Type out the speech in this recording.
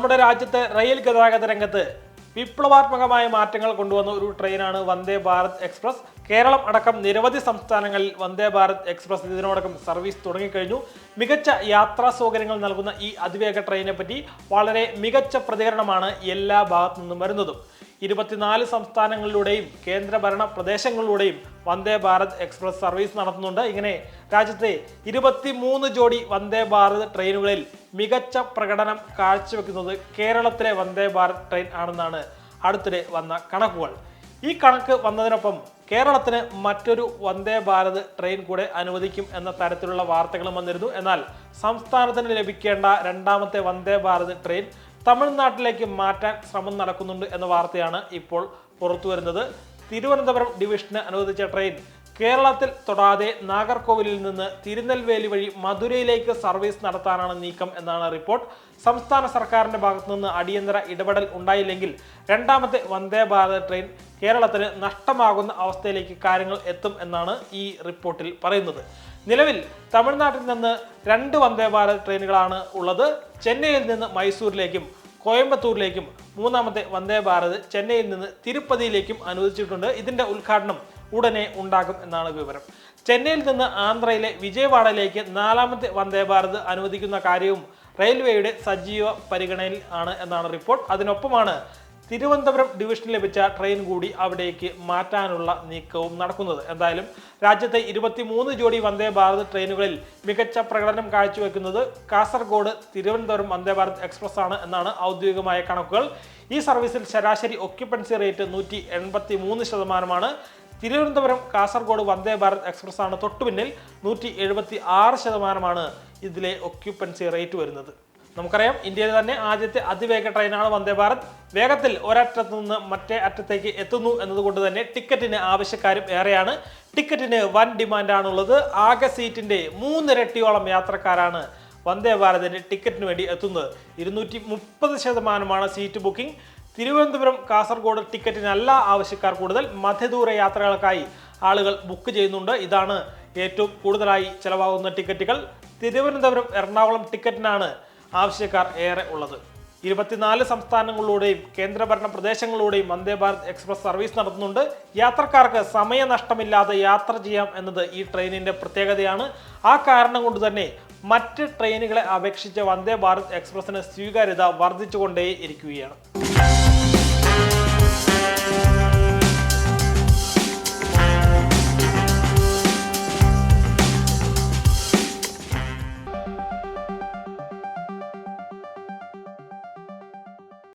നമ്മുടെ രാജ്യത്തെ റെയിൽ ഗതാഗത രംഗത്ത് വിപ്ലവാത്മകമായ മാറ്റങ്ങൾ കൊണ്ടുവന്ന ഒരു ട്രെയിനാണ് വന്ദേ ഭാരത് എക്സ്പ്രസ്. കേരളം അടക്കം നിരവധി സംസ്ഥാനങ്ങളിൽ വന്ദേ ഭാരത് എക്സ്പ്രസ് ഇതിനോടകം സർവീസ് തുടങ്ങിക്കഴിഞ്ഞു. മികച്ച യാത്രാ സൗകര്യങ്ങൾ നൽകുന്ന ഈ അതിവേഗ ട്രെയിനെ പറ്റി വളരെ മികച്ച പ്രതികരണമാണ് എല്ലാ ഭാഗത്തു നിന്നും വരുന്നതും. ഇരുപത്തിനാല് സംസ്ഥാനങ്ങളിലൂടെയും കേന്ദ്രഭരണ പ്രദേശങ്ങളിലൂടെയും വന്ദേ ഭാരത് എക്സ്പ്രസ് സർവീസ് നടത്തുന്നുണ്ട്. ഇങ്ങനെ രാജ്യത്തെ ഇരുപത്തിമൂന്ന് ജോഡി വന്ദേ ഭാരത് ട്രെയിനുകളിൽ മികച്ച പ്രകടനം കാഴ്ചവെക്കുന്നത് കേരളത്തിലെ വന്ദേ ഭാരത് ട്രെയിൻ ആണെന്നാണ് അടുത്തിടെ വന്ന കണക്കുകൾ. ഈ കണക്ക് വന്നതിനൊപ്പം കേരളത്തിന് മറ്റൊരു വന്ദേ ഭാരത് ട്രെയിൻ കൂടെ അനുവദിക്കും എന്ന തരത്തിലുള്ള വാർത്തകളും വന്നിരുന്നു. എന്നാൽ സംസ്ഥാനത്തിന് ലഭിക്കേണ്ട രണ്ടാമത്തെ വന്ദേ ഭാരത് ട്രെയിൻ തമിഴ്നാട്ടിലേക്ക് മാറ്റാൻ ശ്രമം നടക്കുന്നുണ്ട് എന്ന വാർത്തയാണ് ഇപ്പോൾ പുറത്തു വരുന്നത് തിരുവനന്തപുരം ഡിവിഷന് അനുവദിച്ച ട്രെയിൻ കേരളത്തിൽ തൊടാതെ നാഗർകോവിലിൽ നിന്ന് തിരുനെൽവേലി വഴി മധുരയിലേക്ക് സർവീസ് നടത്താനാണ് നീക്കം എന്നാണ് റിപ്പോർട്ട്. സംസ്ഥാന സർക്കാരിന്റെ ഭാഗത്തുനിന്ന് അടിയന്തര ഇടപെടൽ ഉണ്ടായില്ലെങ്കിൽ രണ്ടാമത്തെ വന്ദേ ഭാരത് ട്രെയിൻ കേരളത്തിന് നഷ്ടമാകുന്ന അവസ്ഥയിലേക്ക് കാര്യങ്ങൾ എത്തും എന്നാണ് ഈ റിപ്പോർട്ടിൽ പറയുന്നത്. നിലവിൽ തമിഴ്നാട്ടിൽ നിന്ന് രണ്ട് വന്ദേ ഭാരത് ട്രെയിനുകളാണ് ഉള്ളത്. ചെന്നൈയിൽ നിന്ന് മൈസൂരിലേക്കും കോയമ്പത്തൂരിലേക്കും മൂന്നാമത്തെ വന്ദേ ഭാരത് ചെന്നൈയിൽ നിന്ന് തിരുപ്പതിയിലേക്കും അനുവദിച്ചിട്ടുണ്ട്. ഇതിന്റെ ഉദ്ഘാടനം ഉടനെ ഉണ്ടാകും എന്നാണ് വിവരം. ചെന്നൈയിൽ നിന്ന് ആന്ധ്രയിലെ വിജയവാഡയിലേക്ക് നാലാമത്തെ വന്ദേ ഭാരത് അനുവദിക്കുന്ന കാര്യവും റെയിൽവേയുടെ സജീവ പരിഗണനയിൽ ആണ് എന്നാണ് റിപ്പോർട്ട്. അതിനൊപ്പമാണ് തിരുവനന്തപുരം ഡിവിഷൻ ലഭിച്ച ട്രെയിൻ കൂടി അവിടേക്ക് മാറ്റാനുള്ള നീക്കവും നടക്കുന്നത്. എന്തായാലും രാജ്യത്തെ ഇരുപത്തിമൂന്ന് ജോഡി വന്ദേ ഭാരത് ട്രെയിനുകളിൽ മികച്ച പ്രകടനം കാഴ്ചവെക്കുന്നത് കാസർഗോഡ് തിരുവനന്തപുരം വന്ദേ ഭാരത് എക്സ്പ്രസ് ആണ് എന്നാണ് ഔദ്യോഗികമായ കണക്കുകൾ. ഈ സർവീസിൽ ശരാശരി ഒക്യുപ്പൻസി റേറ്റ് നൂറ്റി എൺപത്തി മൂന്ന് ശതമാനമാണ്. തിരുവനന്തപുരം കാസർഗോഡ് വന്ദേ ഭാരത് എക്സ്പ്രസ് ആണ് തൊട്ടുപിന്നിൽ നൂറ്റി എഴുപത്തി ആറ് ശതമാനമാണ് ഇതിലെ ഒക്യുപ്പൻസി റേറ്റ് വരുന്നത്. നമുക്കറിയാം ഇന്ത്യയിലെ തന്നെ ആദ്യത്തെ അതിവേഗ ട്രെയിനാണ് വന്ദേ ഭാരത്. വേഗത്തിൽ ഒരറ്റത്തു നിന്ന് മറ്റേ അറ്റത്തേക്ക് എത്തുന്നു എന്നതുകൊണ്ട് തന്നെ ടിക്കറ്റിന് ആവശ്യക്കാരും ഏറെയാണ്. ടിക്കറ്റിന് വൻ ഡിമാൻഡാണുള്ളത്. ആകെ സീറ്റിന്റെ മൂന്നിരട്ടിയോളം യാത്രക്കാരാണ് വന്ദേ ഭാരതിന്റെ ടിക്കറ്റിന് വേണ്ടി എത്തുന്നത്. ഇരുന്നൂറ്റി മുപ്പത് ശതമാനമാണ് സീറ്റ് ബുക്കിംഗ്. തിരുവനന്തപുരം കാസർഗോഡ് ടിക്കറ്റിനല്ല ആവശ്യക്കാർ കൂടുതൽ. മധ്യദൂര യാത്രകൾക്കായി ആളുകൾ ബുക്ക് ചെയ്യുന്നുണ്ട്. ഇതാണ് ഏറ്റവും കൂടുതലായി ചിലവാകുന്ന ടിക്കറ്റുകൾ. തിരുവനന്തപുരം എറണാകുളം ടിക്കറ്റിനാണ് ആവശ്യക്കാർ ഏറെ ഉള്ളത്. ഇരുപത്തിനാല് സംസ്ഥാനങ്ങളിലൂടെയും കേന്ദ്രഭരണ പ്രദേശങ്ങളിലൂടെയും വന്ദേ ഭാരത് എക്സ്പ്രസ് സർവീസ് നടത്തുന്നുണ്ട്. യാത്രക്കാർക്ക് സമയനഷ്ടമില്ലാതെ യാത്ര ചെയ്യാം എന്നത് ഈ ട്രെയിനിന്റെ പ്രത്യേകതയാണ്. ആ കാരണം കൊണ്ട് തന്നെ മറ്റ് ട്രെയിനുകളെ അപേക്ഷിച്ച് വന്ദേ ഭാരത് എക്സ്പ്രസിന് സ്വീകാര്യത വർദ്ധിച്ചുകൊണ്ടേ ഇരിക്കുകയാണ്